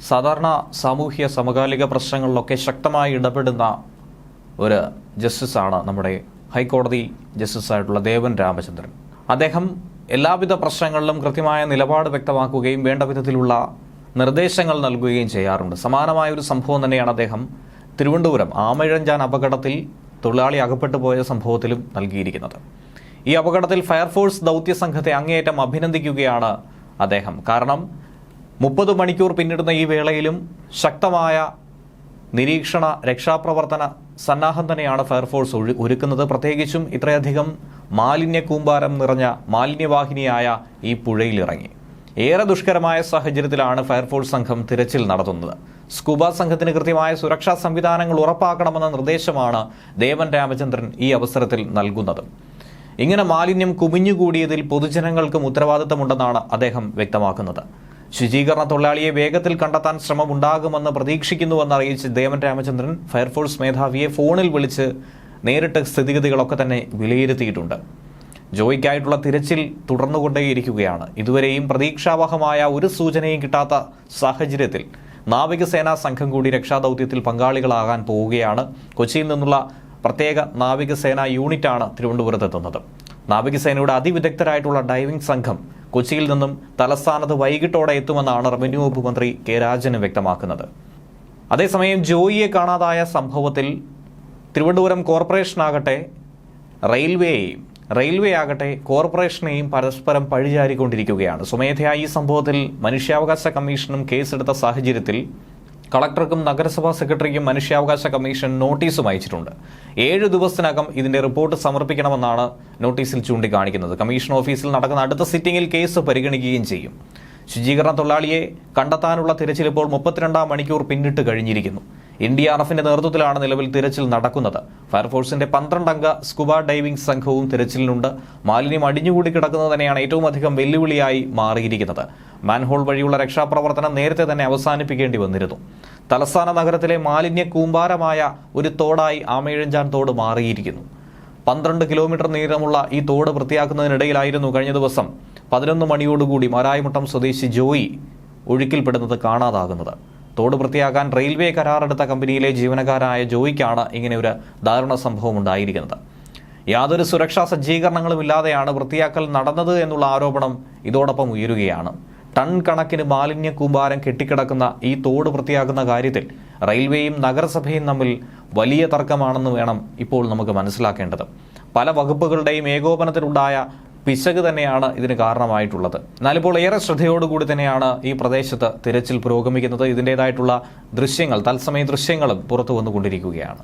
സാധാരണ സാമൂഹ്യ സമകാലിക പ്രശ്നങ്ങളിലൊക്കെ ശക്തമായി ഇടപെടുന്ന ഒരു ജസ്റ്റിസാണ് നമ്മുടെ ഹൈക്കോടതി ജസ്റ്റിസായിട്ടുള്ള ദേവൻ രാമചന്ദ്രൻ. അദ്ദേഹം എല്ലാവിധ പ്രശ്നങ്ങളിലും കൃത്യമായ നിലപാട് വ്യക്തമാക്കുകയും വേണ്ട വിധത്തിലുള്ള നിർദ്ദേശങ്ങൾ നൽകുകയും ചെയ്യാറുണ്ട്. സമാനമായ ഒരു സംഭവം തന്നെയാണ് അദ്ദേഹം തിരുവനന്തപുരം ആമഴഞ്ചാൻ അപകടത്തിൽ തൊഴിലാളി അകപ്പെട്ടു പോയ സംഭവത്തിലും നൽകിയിരിക്കുന്നത്. ഈ അപകടത്തിൽ ഫയർഫോഴ്സ് ദൗത്യ സംഘത്തെ അങ്ങേയറ്റം അഭിനന്ദിക്കുകയാണ് അദ്ദേഹം. കാരണം മുപ്പത് മണിക്കൂർ പിന്നിടുന്ന ഈ വേളയിലും ശക്തമായ നിരീക്ഷണ രക്ഷാപ്രവർത്തന സന്നാഹം തന്നെയാണ് ഫയർഫോഴ്സ് ഒരുക്കുന്നത്. പ്രത്യേകിച്ചും ഇത്രയധികം മാലിന്യ കൂമ്പാരം നിറഞ്ഞ മാലിന്യവാഹിനിയായ ഈ പുഴയിലിറങ്ങി. ഏറെ ദുഷ്കരമായ സാഹചര്യത്തിലാണ് ഫയർഫോഴ്സ് സംഘം തിരച്ചിൽ നടത്തുന്നത്. സ്കൂബ സംഘത്തിന് കൃത്യമായ സുരക്ഷാ സംവിധാനങ്ങൾ ഉറപ്പാക്കണമെന്ന നിർദ്ദേശമാണ് ദേവൻ രാമചന്ദ്രൻ ഈ അവസരത്തിൽ നൽകുന്നത്. ഇങ്ങനെ മാലിന്യം കുമിഞ്ഞുകൂടിയതിൽ പൊതുജനങ്ങൾക്കും ഉത്തരവാദിത്തമുണ്ടെന്നാണ് അദ്ദേഹം വ്യക്തമാക്കുന്നത്. ശുചീകരണ തൊഴിലാളിയെ വേഗത്തിൽ കണ്ടെത്താൻ ശ്രമമുണ്ടാകുമെന്ന് പ്രതീക്ഷിക്കുന്നുവെന്ന് അറിയിച്ച് ദേവൻ രാമചന്ദ്രൻ ഫയർഫോഴ്സ് മേധാവിയെ ഫോണിൽ വിളിച്ച് നേരിട്ട് സ്ഥിതിഗതികളൊക്കെ തന്നെ വിലയിരുത്തിയിട്ടുണ്ട്. ജോയിക്കായിട്ടുള്ള തിരച്ചിൽ തുടർന്നുകൊണ്ടേയിരിക്കുകയാണ്. ഇതുവരെയും പ്രതീക്ഷാവഹമായ ഒരു സൂചനയും കിട്ടാത്ത സാഹചര്യത്തിൽ നാവികസേനാ സംഘം കൂടി രക്ഷാദൗത്യത്തിൽ പങ്കാളികളാകാൻ പോവുകയാണ്. കൊച്ചിയിൽ നിന്നുള്ള പ്രത്യേക നാവികസേനാ യൂണിറ്റാണ് തിരുവനന്തപുരത്തെത്തുന്നത്. നാവികസേനയുടെ അതിവിദഗ്ധരായിട്ടുള്ള ഡൈവിംഗ് സംഘം കൊച്ചിയിൽ നിന്നും തലസ്ഥാനത്ത് വൈകിട്ടോടെ എത്തുമെന്നാണ് റവന്യൂ വകുപ്പ് മന്ത്രി കെ രാജന് വ്യക്തമാക്കുന്നത്. അതേസമയം ജോയിയെ കാണാതായ സംഭവത്തിൽ തിരുവനന്തപുരം കോർപ്പറേഷനാകട്ടെ റെയിൽവേയെയും റെയിൽവേ ആകട്ടെ കോർപ്പറേഷനെയും പരസ്പരം പഴിചാരിക്കൊണ്ടിരിക്കുകയാണ്. സ്വമേധയാ ഈ സംഭവത്തിൽ മനുഷ്യാവകാശ കമ്മീഷനും കേസെടുത്ത സാഹചര്യത്തിൽ കളക്ടർക്കും നഗരസഭാ സെക്രട്ടറിക്കും മനുഷ്യാവകാശ കമ്മീഷൻ നോട്ടീസും അയച്ചിട്ടുണ്ട്. ഏഴ് ദിവസത്തിനകം ഇതിന്റെ റിപ്പോർട്ട് സമർപ്പിക്കണമെന്നാണ് നോട്ടീസിൽ ചൂണ്ടിക്കാണിക്കുന്നത്. കമ്മീഷൻ ഓഫീസിൽ നടക്കുന്ന അടുത്ത സിറ്റിംഗിൽ കേസ് പരിഗണിക്കുകയും ചെയ്യും. ശുചീകരണ തൊഴിലാളിയെ കണ്ടെത്താനുള്ള തിരച്ചിൽ ഇപ്പോൾ മുപ്പത്തിരണ്ടാം മണിക്കൂർ പിന്നിട്ട് കഴിഞ്ഞിരിക്കുന്നു. എൻ ഡി ആർ എഫിന്റെ നേതൃത്വത്തിലാണ് നിലവിൽ തിരച്ചിൽ നടക്കുന്നത്. ഫയർഫോഴ്സിന്റെ പന്ത്രണ്ടംഗ സ്കുബ ഡൈവിംഗ് സംഘവും തിരച്ചിലിനുണ്ട്. മാലിന്യം അടിഞ്ഞുകൂടി കിടക്കുന്നത് തന്നെയാണ് ഏറ്റവും അധികം വെല്ലുവിളിയായി മാറിയിരിക്കുന്നത്. മാൻഹോൾ വഴിയുള്ള രക്ഷാപ്രവർത്തനം നേരത്തെ തന്നെ അവസാനിപ്പിക്കേണ്ടി വന്നിരുന്നു. തലസ്ഥാന നഗരത്തിലെ മാലിന്യ കൂമ്പാരമായ ഒരു തോടായി ആമേഴഞ്ചാൻ തോട് മാറിയിരിക്കുന്നു. പന്ത്രണ്ട് കിലോമീറ്റർ നീളമുള്ള ഈ തോട് വൃത്തിയാക്കുന്നതിനിടയിലായിരുന്നു കഴിഞ്ഞ ദിവസം പതിനൊന്ന് മണിയോടുകൂടി മരായമുട്ടം സ്വദേശി ജോയി ഒഴുക്കിൽപ്പെടുന്നത് കാണാതാകുന്നത്. തോട് വൃത്തിയാക്കാൻ റെയിൽവേ കരാറെടുത്ത കമ്പനിയിലെ ജീവനക്കാരായ ജോയിക്കാണ് ഇങ്ങനെ ഒരു ദാരുണ സംഭവം ഉണ്ടായിരിക്കുന്നത്. യാതൊരു സുരക്ഷാ സജ്ജീകരണങ്ങളും ഇല്ലാതെയാണ് വൃത്തിയാക്കൽ നടന്നത് എന്നുള്ള ആരോപണം ഇതോടൊപ്പം ഉയരുകയാണ്. ടൺ കണക്കിന് മാലിന്യ കൂമ്പാരം കെട്ടിക്കിടക്കുന്ന ഈ തോട് വൃത്തിയാക്കുന്ന കാര്യത്തിൽ റെയിൽവേയും നഗരസഭയും തമ്മിൽ വലിയ തർക്കമാണെന്ന് വേണം ഇപ്പോൾ നമുക്ക് മനസ്സിലാക്കേണ്ടത്. പല വകുപ്പുകളുടെയും ഏകോപനത്തിലുണ്ടായ പിശക് തന്നെയാണ് ഇതിന് കാരണമായിട്ടുള്ളത്. എന്നാലിപ്പോൾ ഏറെ ശ്രദ്ധയോടുകൂടി തന്നെയാണ് ഈ പ്രദേശത്ത് തിരച്ചിൽ പുരോഗമിക്കുന്നത്. ഇതിന്റെതായിട്ടുള്ള ദൃശ്യങ്ങൾ തത്സമയ ദൃശ്യങ്ങളും പുറത്തു വന്നുകൊണ്ടിരിക്കുകയാണ്